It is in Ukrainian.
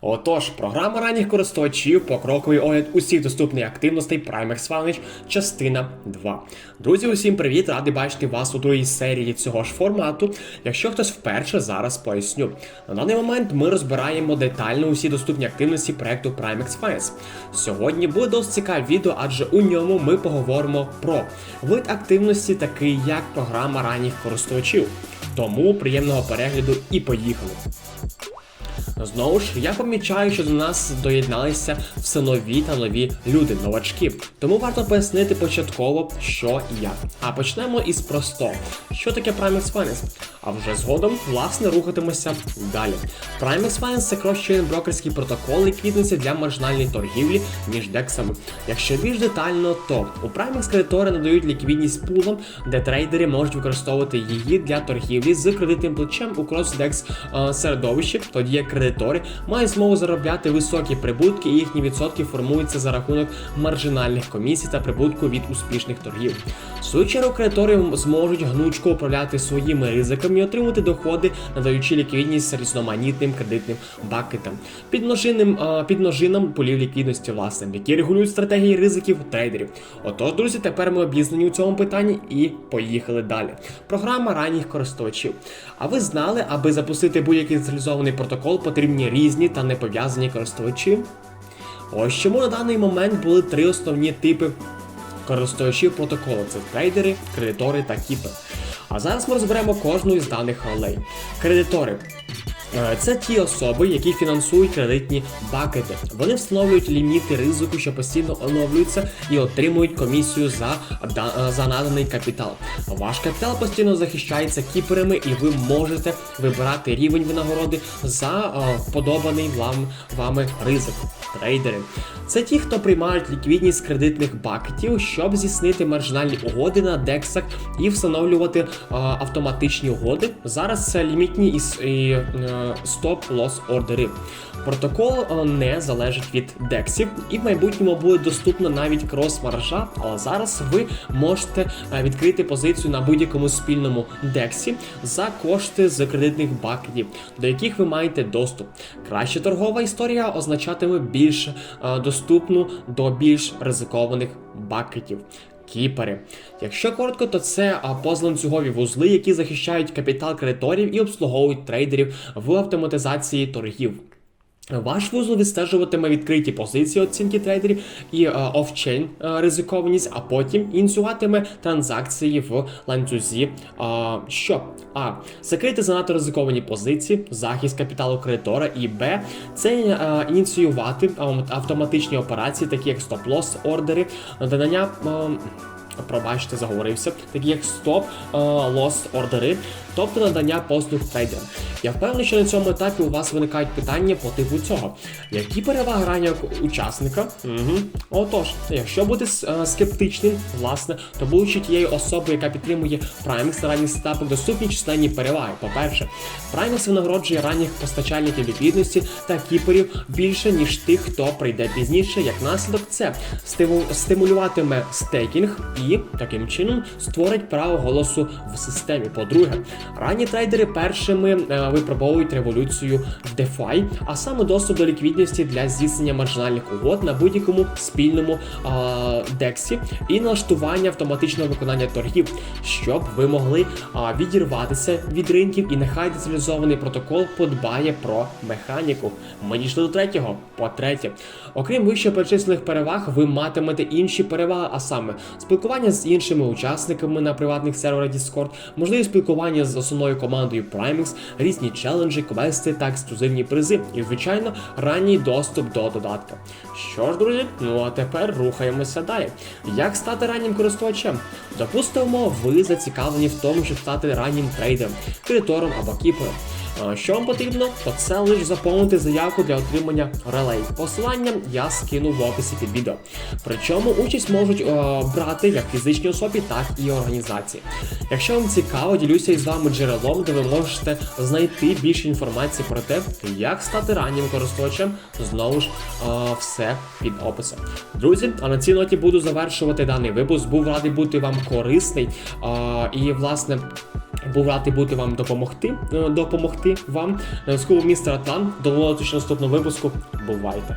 Отож, програма ранніх користувачів покроковий огляд усіх доступних активностей Primex Vantage, частина 2. Друзі, усім привіт! Радий бачити вас у другій серії цього ж формату. Якщо хтось вперше, зараз поясню. На даний момент ми розбираємо детально усі доступні активності проекту Primex Finance. Сьогодні буде досить цікаве відео, адже у ньому ми поговоримо про вид активності, такий як програма ранніх користувачів. Тому приємного перегляду і поїхали! Знову ж, я помічаю, що до нас доєдналися все нові та нові люди, новачки. Тому варто пояснити початково, що і як. А почнемо із простого. Що таке Primex Finance? А вже згодом, власне, рухатимося далі. Primex Finance – це кросчейн брокерський протокол ліквідності для маржинальної торгівлі між дексами. Якщо більш детально, то у Primex кредитори надають ліквідність пулам, де трейдери можуть використовувати її для торгівлі з кредитним плечем у кросс-декс е, середовищі, тоді як кредитори мають змогу заробляти високі прибутки, і їхні відсотки формуються за рахунок маржинальних комісій та прибутку від успішних торгів. В свою кредитори зможуть гнучко управляти своїми ризиками і отримувати доходи, надаючи ліквідність різноманітним кредитним бакетам, підножинним підножинам полів ліквідності, власне, які регулюють стратегії ризиків трейдерів. Отож, друзі, тепер ми обізнані у цьому питанні і поїхали далі. Програма ранніх користувачів. А ви знали, аби запустити будь-який централізований протокол, потрібні різні та непов'язані користувачі? Ось чому на даний момент були три основні типи користувачів протоколу: це трейдери, кредитори та кіпер. А зараз ми розберемо кожну із даних ролей. Кредитори. Е, Це ті особи, які фінансують кредитні бакети. Вони встановлюють ліміти ризику, що постійно оновлюються, і отримують комісію за, за наданий капітал. Ваш капітал постійно захищається кіперами, і ви можете вибирати рівень винагороди за е, вподобаний вам вами ризик. Трейдери це ті, хто приймають ліквідність кредитних бакетів, щоб здійснити маржинальні угоди на дексах і встановлювати е, автоматичні угоди. Зараз це лімітні і, с- і е, стоп-лосс ордери. Протокол е, не залежить від дексів, і в майбутньому буде доступна навіть крос-маржа, але зараз ви можете е, відкрити позицію на будь-якому спільному дексі за кошти з кредитних бакетів, до яких ви маєте доступ. Краща торгова історія означатиме більш е, доступну до більш ризикованих бакетів. Кіпери. Якщо коротко, то це позланцюгові вузли, які захищають капітал кредиторів і обслуговують трейдерів в автоматизації торгів. Ваш вузол відстежуватиме відкриті позиції оцінки трейдерів і офчейн е, ризикованість, а потім ініціюватиме транзакції в ланцюзі. А, що? А. Закрити занадто ризиковані позиції, захист капіталу кредитора, і Б. Це е, ініціювати автоматичні операції, такі як стоп-лосс ордери, надання. е, Пробачте, заговорився, такі як стоп, лос ордери, тобто надання послуг трейдерам. Я впевнений, що на цьому етапі у вас виникають питання по типу цього. Які переваги раннього учасника? Угу. Отож, якщо бути е, скептичним, власне, то будучи тією особою, яка підтримує Primex на ранніх етапах, доступні численні переваги. По-перше, Primex винагороджує ранніх постачальників ліквідності та кіперів більше, ніж тих, хто прийде пізніше. Як наслідок, це стиму- стимулюватиме стейкінг і таким чином створить право голосу в системі. По-друге, ранні трейдери першими е, випробовують революцію DeFi, а саме доступ до ліквідності для здійснення маржинальних угод на будь-якому спільному дексі і налаштування автоматичного виконання торгів, щоб ви могли е, відірватися від ринків, і нехай децентралізований протокол подбає про механіку. Ми дійшли до третього. По-третє, окрім вище перечислених переваг, ви матимете інші переваги, а саме спілкування з іншими учасниками на приватних серверах Discord, можливість спілкування з основною командою Primex, різні челенджі, квести та ексклюзивні призи, і, звичайно, ранній доступ до додатка. Що ж, друзі, ну а тепер рухаємося далі. Як стати раннім користувачем? Допустимо, ви зацікавлені в тому, щоб стати раннім трейдером, кредитором або кіпером. Що вам потрібно, то це лише заповнити заявку для отримання релей. Посилання я скину в описі під відео. Причому участь можуть брати як фізичні особи, так і організації. Якщо вам цікаво, ділюся із вами джерелом, де ви можете знайти більше інформації про те, як стати раннім користувачем. Знову ж все під описом. Друзі, а на цій ноті буду завершувати даний випуск. Був радий бути вам корисний. І власне. Був радий бути вам допомогти, е, допомогти вам. З клубу містер Атлант. До зустрічі наступного випуску. Бувайте!